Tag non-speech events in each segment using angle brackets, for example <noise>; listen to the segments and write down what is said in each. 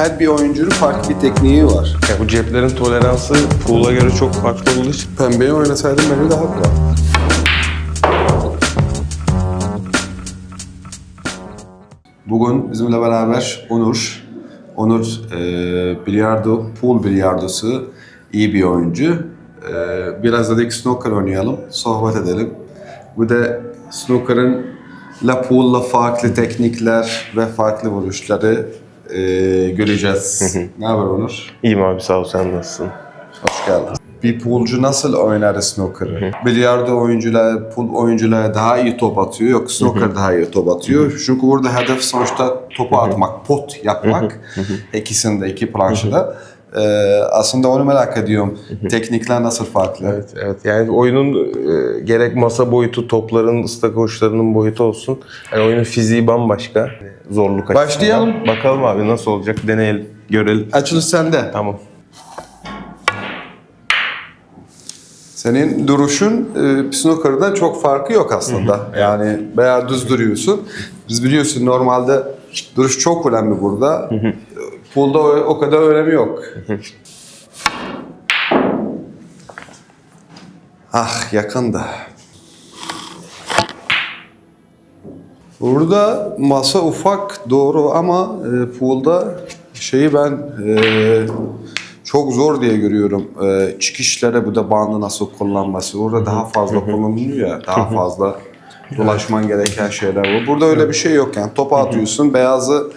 her bir oyuncunun farklı bir tekniği var. Ya bu ceplerin toleransı pool'a göre çok farklı olduğu için Pembeyi oynasaydım bence daha kolay. Bugün bizimle beraber Onur. Onur e, bilyardo, pool bilyardosu iyi bir oyuncu. E, biraz dedik snooker oynayalım, sohbet edelim. Bu da snooker'ın la pool'la farklı teknikler ve farklı vuruşları e, göreceğiz. ne haber Onur? iyiyim abi sağ ol sen nasılsın? Hoş geldin. Bir poolcu nasıl oynar snooker'ı? Bilyardo oyuncular, pool oyuncular daha iyi top atıyor, yok snooker daha iyi top atıyor. Çünkü burada hedef sonuçta topu atmak, pot yapmak. İkisinde, iki planşada. Ee, aslında onu merak ediyorum. Teknikler nasıl farklı? Evet, evet. Yani oyunun e, gerek masa boyutu, topların, ıslak uçlarının boyutu olsun. Yani oyunun fiziği bambaşka. Zorluk açısından. Başlayalım. Bakalım abi nasıl olacak, deneyelim, görelim. Açılış sende. Tamam. Senin duruşun e, snooker'dan çok farkı yok aslında. Yani bayağı düz duruyorsun. Biz biliyorsun normalde duruş çok önemli burada. Pool'da o, o kadar önemi yok. <laughs> ah yakında. Burada masa ufak doğru ama e, pool'da şeyi ben e, çok zor diye görüyorum. E, çıkışlara bu da bandı nasıl kullanması. Orada daha fazla kullanılıyor ya. Daha fazla dolaşman gereken şeyler var. Burada öyle bir şey yok yani. Topa atıyorsun, beyazı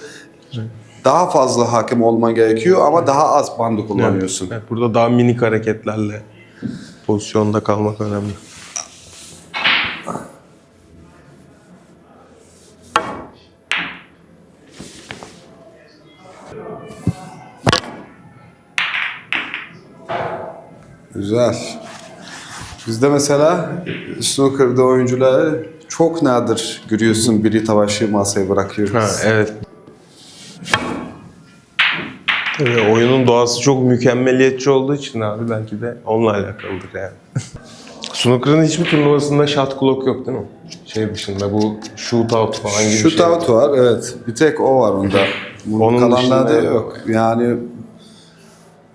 daha fazla hakim olman gerekiyor ama daha az bandı kullanıyorsun. Evet, burada daha minik hareketlerle pozisyonda kalmak önemli. Güzel. Bizde mesela snooker'da oyuncuları çok nadir görüyorsun biri tavaşı masaya bırakıyoruz. Ha, evet. Tabii oyunun doğası çok mükemmeliyetçi olduğu için abi belki de onunla alakalıdır yani. <laughs> Snooker'ın hiçbir turnuvasında shot clock yok değil mi? Şey dışında bu shootout falan gibi Shootout şey. var evet. Bir tek o var onda. Bunun Onun kalanlarda dışında yok. Yani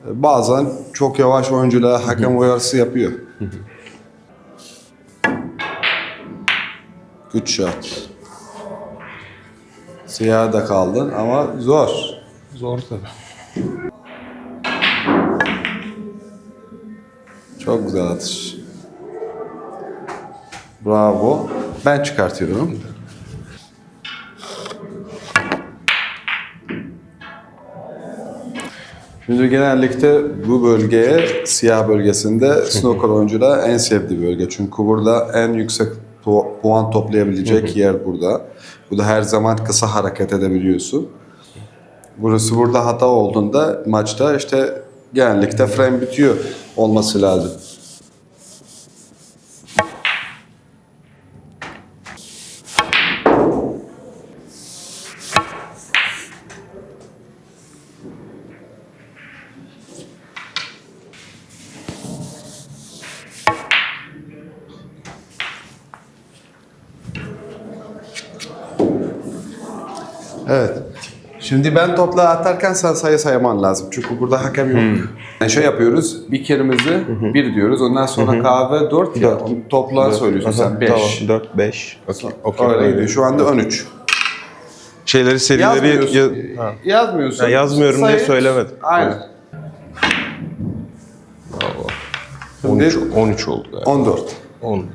e, bazen çok yavaş oyuncular hakem uyarısı yapıyor. Good shot. Siyah da kaldın ama zor. Zor tabii. Çok güzel atış. Bravo. Ben çıkartıyorum. Şimdi genellikle bu bölgeye, siyah bölgesinde snooker oyuncular en sevdiği bölge. Çünkü burada en yüksek pu- puan toplayabilecek yer burada. Bu da her zaman kısa hareket edebiliyorsun. Burası burada hata olduğunda maçta işte genellikle frame bitiyor olması lazım. Evet. Şimdi ben topla atarken sen sayı sayman lazım. Çünkü burada hakem yok. Yani şey yapıyoruz. Bir kerimizi bir diyoruz. Ondan sonra kahve dört ya. Dört. Topla söylüyorsun sen. Beş. Tamam 4 5. Okey. Okey. Öyle gidiyor. Şu anda ön üç. Şeyleri serileri Yazmıyorsun. ya- ha. Yazmıyorsun. Ya yazmıyorum diye Sayı- söylemedim. Aynen. 13 13 oldu galiba. 14. 10.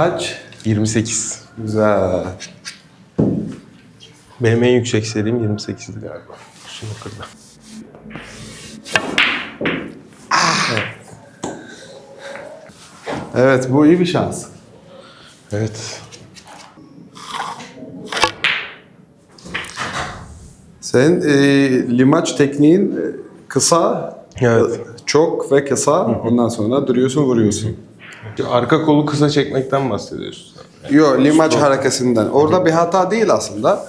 Kaç? Yirmi sekiz. Güzel. Benim en yüksek serim 28'di galiba. Snooker'da. Evet bu iyi bir şans. Evet. Senin e, limaç tekniğin e, kısa, Evet. çok ve kısa. Ondan sonra duruyorsun, vuruyorsun. Arka kolu kısa çekmekten bahsediyorsun. Yok, limaç hareketinden. Orada bir hata değil aslında.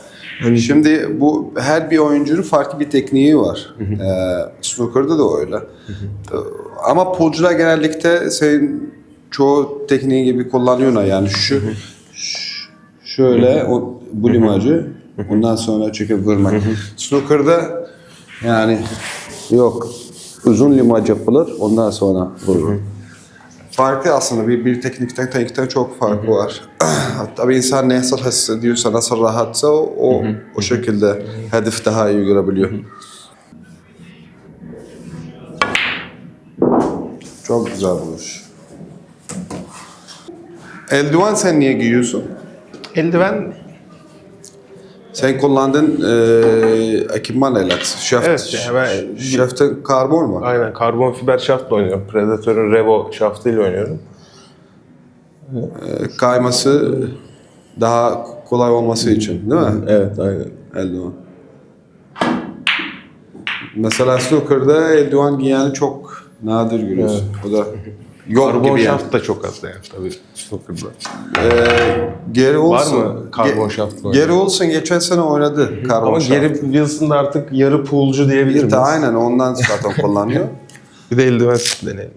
Şimdi bu her bir oyuncunun farklı bir tekniği var. Ee, snooker'da da öyle. Ee, Ama poolcular genellikle senin çoğu tekniği gibi kullanıyorlar. Yani şu şöyle o, bu limacı ondan sonra çekip vurmak. Snooker'da yani yok uzun limaç yapılır ondan sonra vurulur. Farklı aslında bir, bir teknikten teknikten çok farkı var. <clears throat> Tabii insan nasıl hissediyorsa, nasıl rahatsa o, o, o şekilde hedef daha iyi görebiliyor. Çok güzel vuruş. Eldiven sen niye giyiyorsun? Eldiven Sen kullandığın e, ekipman elat. Şaft, Evet, yani ben- şaftin karbon mu? aynen karbon fiber şaftla oynuyorum. Predator'ın Revo şaftıyla oynuyorum. E, kayması daha kolay olması için değil mi? Evet aynen. Eldiven. Mesela snooker'da eldiven giyeni çok nadir görüyorsun. O da <laughs> yok Karbon gibi yani. da çok az yani tabii snooker'da. Ee, Gary Olson. mı karbon Ge- şaftlı Gary Olson geçen sene oynadı karbon Ama. Gary Wilson da artık yarı poolcu diyebilir miyiz? İşte aynen ondan zaten kullanıyor. <laughs> Bir de eldivensiz deneyelim.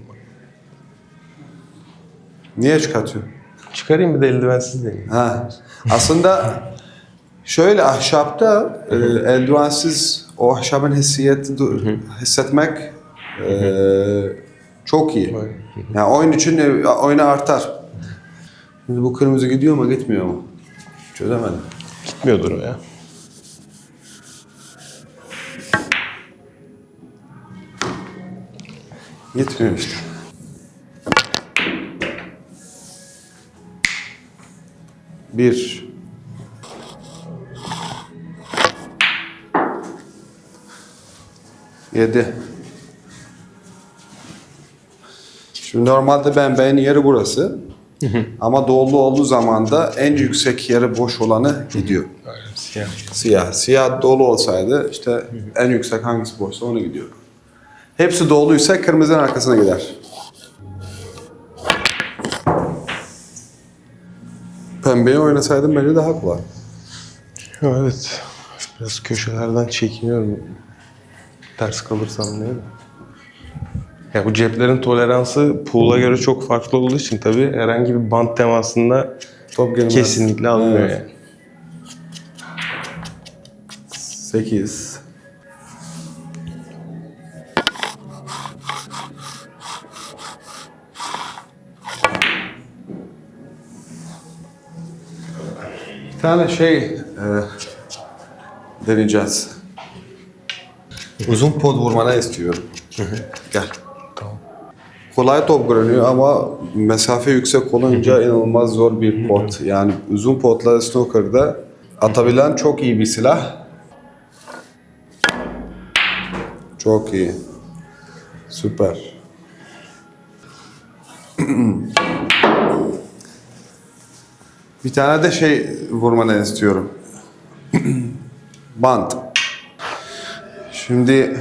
Niye çıkartıyor? Çıkarayım bir de eldivensiz deneyeyim. Ha. Aslında şöyle ahşapta e, eldivensiz o ahşabın hissiyatı du- hissetmek e, çok iyi. Yani oyun için e, oyunu artar. Şimdi bu kırmızı gidiyor mu gitmiyor mu? Çözemedim. Gitmiyordur o ya. Gitmiyor işte. Bir. Yedi. Şimdi normalde ben beğen yeri burası. Ama dolu olduğu zaman da en yüksek yeri boş olanı gidiyor. Aynen siyah. Siyah. Siyah dolu olsaydı işte en yüksek hangisi boşsa onu gidiyor. Hepsi doluysa kırmızının arkasına gider. Pembeyi oynasaydım bence daha kolay. Evet. Biraz köşelerden çekiniyorum. Ters kalırsam değil mi? Ya bu ceplerin toleransı pool'a göre çok farklı olduğu için tabii herhangi bir bant temasında Top gelmez. kesinlikle almıyor Evet. yani. 8. Bir tane şey e, deneyeceğiz. Uzun pot vurmanı istiyorum. Gel. Kolay top görünüyor ama mesafe yüksek olunca inanılmaz zor bir pot. Yani uzun potla snooker'da atabilen çok iyi bir silah. Çok iyi. Süper. <clears throat> bir tane de şey vurmanı istiyorum. <clears throat> Bant. Şimdi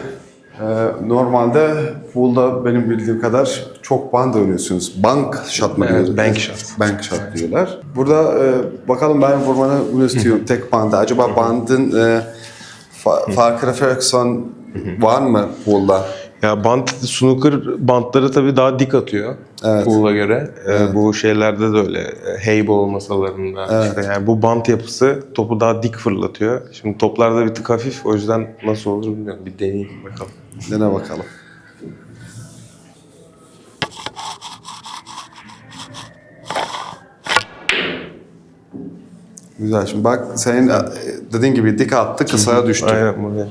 e, normalde pool'da benim bildiğim kadar çok band oynuyorsunuz. Bank shot mı Evet, diyorlar? bank shot. Bank shot diyorlar. Burada e, bakalım ben vurmanı bunu istiyorum tek banda. Acaba bandın e, fa- farkı refleksiyon var mı pool'da? Ya bant, snooker bantları tabii daha dik atıyor Evet. pool'a göre. Ee, bu şeylerde de öyle. e, Heybol masalarında. işte yani bu bant yapısı topu daha dik fırlatıyor. Şimdi toplarda bir tık hafif. O yüzden nasıl olur bilmiyorum. Bir deneyeyim bakalım. Dene bakalım. Güzel. Şimdi bak senin e, dediğin gibi dik attı, kısaya düştü. Aynen böyle.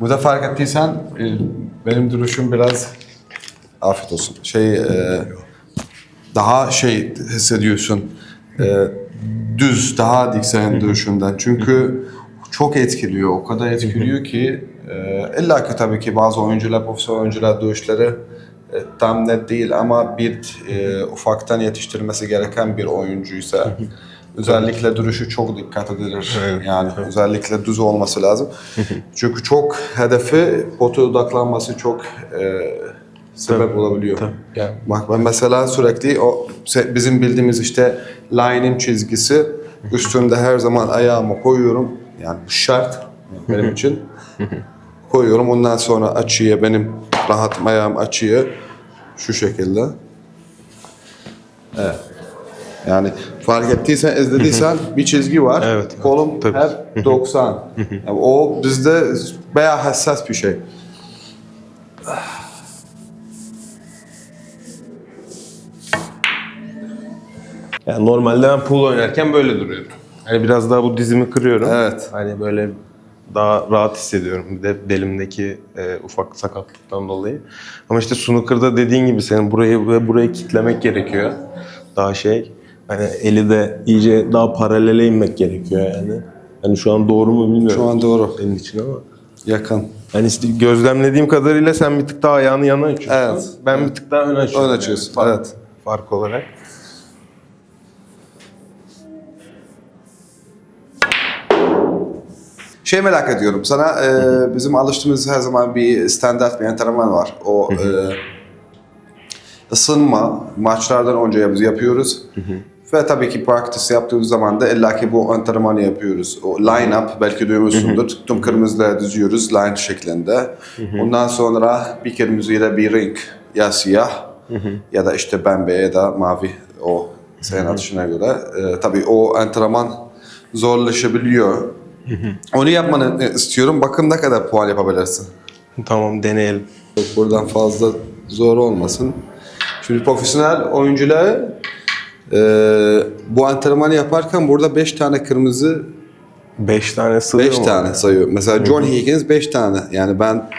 Burada fark ettiysen benim duruşum biraz afiyet olsun. Şey e, daha şey hissediyorsun. E, düz, daha dik senin duruşundan. Çünkü çok etkiliyor. O kadar etkiliyor ki e, illa ki tabii ki bazı oyuncular, profesyonel oyuncular duruşları e, tam net değil ama bir e, ufaktan yetiştirmesi gereken bir oyuncuysa özellikle duruşu çok dikkat edilir. yani özellikle düz olması lazım. Çünkü çok hedefi pota odaklanması çok e, sebep olabiliyor. Yani Bak ben mesela sürekli o bizim bildiğimiz işte line'in çizgisi üstünde her zaman ayağımı koyuyorum. Yani bu şart benim <laughs> için. koyuyorum ondan sonra açıya benim rahatım ayağım açıya şu şekilde. Evet. Yani fark ettiysen, izlediysen <laughs> bir çizgi var. Evet, Kolum tabii. hep <laughs> 90. Yani o bizde bayağı hassas bir şey. Yani normalde ben pool oynarken böyle duruyorum. Hani biraz daha bu dizimi kırıyorum. Evet. Hani böyle daha rahat hissediyorum. Bir de belimdeki e, ufak sakatlıktan dolayı. Ama işte snooker'da dediğin gibi senin burayı ve burayı kitlemek gerekiyor. Daha şey. Hani eli de iyice daha paralele inmek gerekiyor yani. Hani şu an doğru mu bilmiyorum. Şu an doğru. Senin için ama. Yakın. Hani işte gözlemlediğim kadarıyla sen bir tık daha ayağını yana açıyorsun. Evet. Ben bir tık daha ön açıyorum. Ön açıyorsun, Fark- evet. Fark olarak. Şey merak ediyorum. Sana e, bizim alıştığımız her zaman bir standart bir antrenman var. O e, ısınma maçlardan önce biz yapıyoruz. Ve tabii ki practice yaptığımız zaman da illaki bu antrenmanı yapıyoruz. O line up belki duymuşsundur. Tüm kırmızıları düzüyoruz line şeklinde. Ondan sonra bir kırmızıyla bir renk ya siyah ya da işte pembe ya da mavi o senin atışına göre. E, tabii o antrenman zorlaşabiliyor. Onu yapmanı e, istiyorum. Bakın ne kadar puan yapabilirsin. Tamam deneyelim. Buradan fazla zor olmasın. Şimdi profesyonel oyuncular e, bu antrenmanı yaparken burada 5 tane kırmızı, Beş tane sığıyor 5 mu? tane sayıyor. Mesela John Higgins 5 tane. Yani ben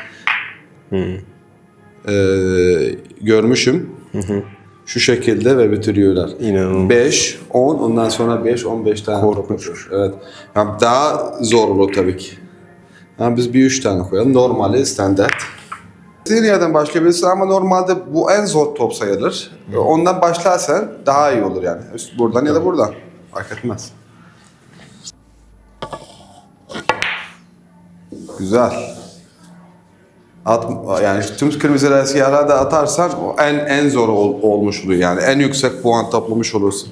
e, görmüşüm. Şu şekilde ve bitiriyorlar. İnanılmaz. 5, 10, ondan sonra 5, 15 tane Korkunç. top. Evet. Yani daha zor olur tabii ki. Yani biz bir 3 tane koyalım. Normali standart. Bir yerden başlayabilirsin ama normalde bu en zor top sayılır. Ondan başlarsan daha iyi olur yani. Buradan ya da buradan. Fark etmez. Güzel. At, yani tüm kırmızıları siyahlara da atarsan en en zor ol- olmuş oluyor yani en yüksek puan toplamış olursun.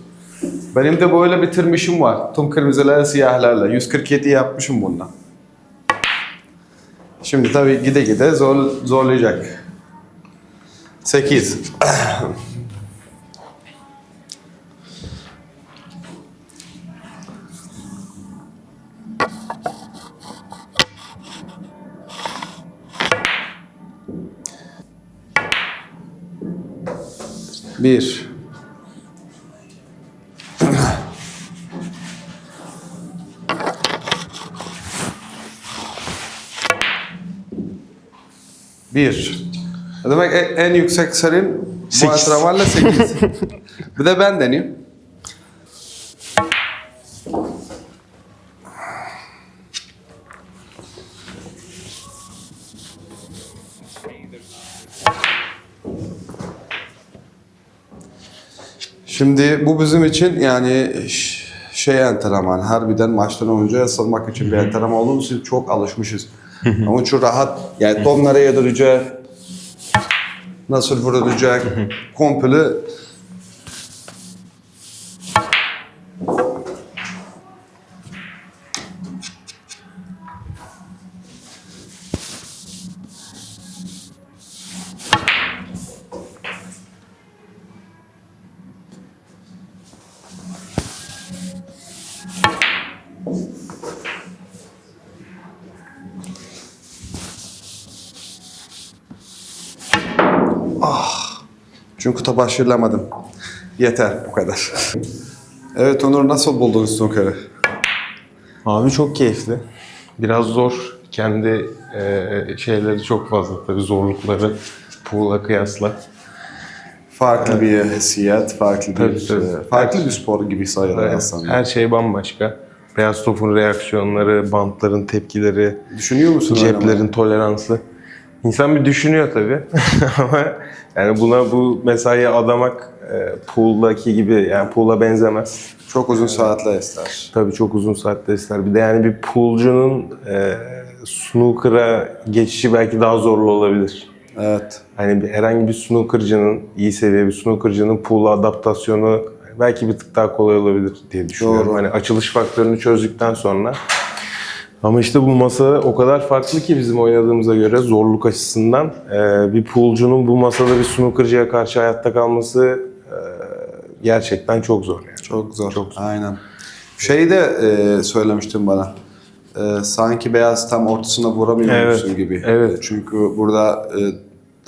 Benim de böyle bitirmişim var. Tüm kırmızıları siyahlarla. 147 yapmışım bundan. Şimdi tabii gide gide zor, zorlayacak. 8. <clears throat> Bir. Bir. Demek en, en yüksek serin bu Sekiz. antrenmanla 8. <laughs> bir de ben deneyeyim. Şimdi bu bizim için yani şey antrenman, harbiden maçtan önce ısınmak için bir antrenman olduğumuz için çok alışmışız. Ama çok rahat, yani top nereye duracak, nasıl vurulacak, komple Çünkü topa aşırılamadım. Yeter bu kadar. evet Onur nasıl buldun snooker'ı? Abi çok keyifli. Biraz zor. Kendi e, şeyleri çok fazla tabii zorlukları pool'a kıyasla. Farklı bir hissiyat, farklı Tabii, bir tabii. e, farklı bir spor gibi sayılır Evet, aslında. Her şey bambaşka. Beyaz topun reaksiyonları, bantların tepkileri, Düşünüyor musun ceplerin toleransı. İnsan bir düşünüyor tabii. <laughs> Ama yani buna bu mesaiye adamak e, pool'daki gibi yani pool'a benzemez. Çok uzun saatler ister. Tabii çok uzun saatler ister. Bir de yani bir poolcunun e, snooker'a geçişi belki daha zorlu olabilir. Evet. Hani bir, herhangi bir snookercının, iyi seviye bir snookercının pool'a adaptasyonu belki bir tık daha kolay olabilir diye düşünüyorum. Doğru. Hani açılış faktörünü çözdükten sonra. Ama işte bu masa o kadar farklı ki bizim oynadığımıza göre zorluk açısından. Ee, bir poolcunun bu masada bir snookercıya karşı hayatta kalması e, gerçekten çok zor yani. Çok zor. Aynen. Şeyi de e, söylemiştin bana. E, sanki beyaz tam ortasına vuramıyormuşsun Evet, gibi. evet. E, Çünkü burada e,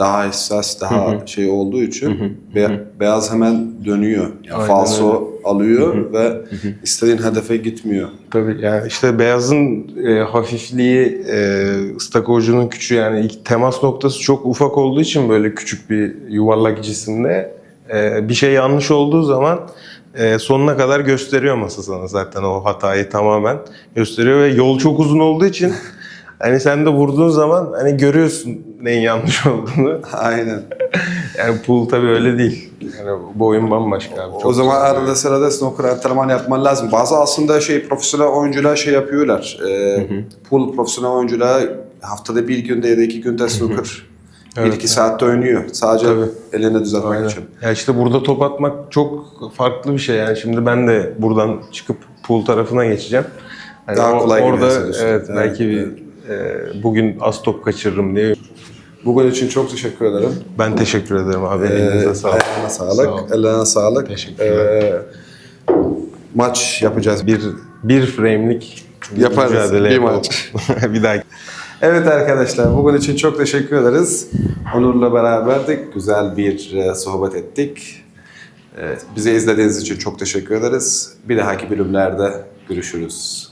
daha hassas, daha şey olduğu için be- beyaz hemen dönüyor. Yani Aynen falso alıyor ve istediğin hedefe gitmiyor. Tabii yani işte beyazın e, hafifliği, e, ıstakozcunun küçüğü yani ilk temas noktası çok ufak olduğu için böyle küçük bir yuvarlak cisimde e, bir şey yanlış olduğu zaman e, sonuna kadar gösteriyor masa sana zaten o hatayı tamamen gösteriyor ve yol çok uzun olduğu için hani sen de vurduğun zaman hani görüyorsun neyin yanlış olduğunu. Aynen. <laughs> Yani pool tabii öyle değil. Yani bu oyun bambaşka abi. o Çok zaman zor. arada sırada snooker antrenman yapman lazım. Bazı aslında şey profesyonel oyuncular şey yapıyorlar. E, pool profesyonel oyuncular haftada bir günde ya da iki günde snooker. Bir iki saatte oynuyor. Sadece Tabii. elini düzeltmek Aynen. için. Ya işte burada top atmak çok farklı bir şey yani. Şimdi ben de buradan çıkıp pool tarafına geçeceğim. Hani Daha o- kolay gibi Orada evet, Evet, belki bir e, bugün az top kaçırırım diye. Bugün için çok teşekkür ederim. Ben teşekkür ederim abi. Ee, Elinize sağlık. Ayağına Sağ sağlık. ol. Ellerine sağlık. Teşekkürler. Ee, maç yapacağız. Bir bir frame'lik bir Yaparız, mücadele bir yapalım. maç. <laughs> bir dahaki. Evet arkadaşlar bugün için çok teşekkür ederiz. Onur'la beraberdik. Güzel bir e, sohbet ettik. Evet, bizi izlediğiniz için çok teşekkür ederiz. Bir dahaki bölümlerde görüşürüz.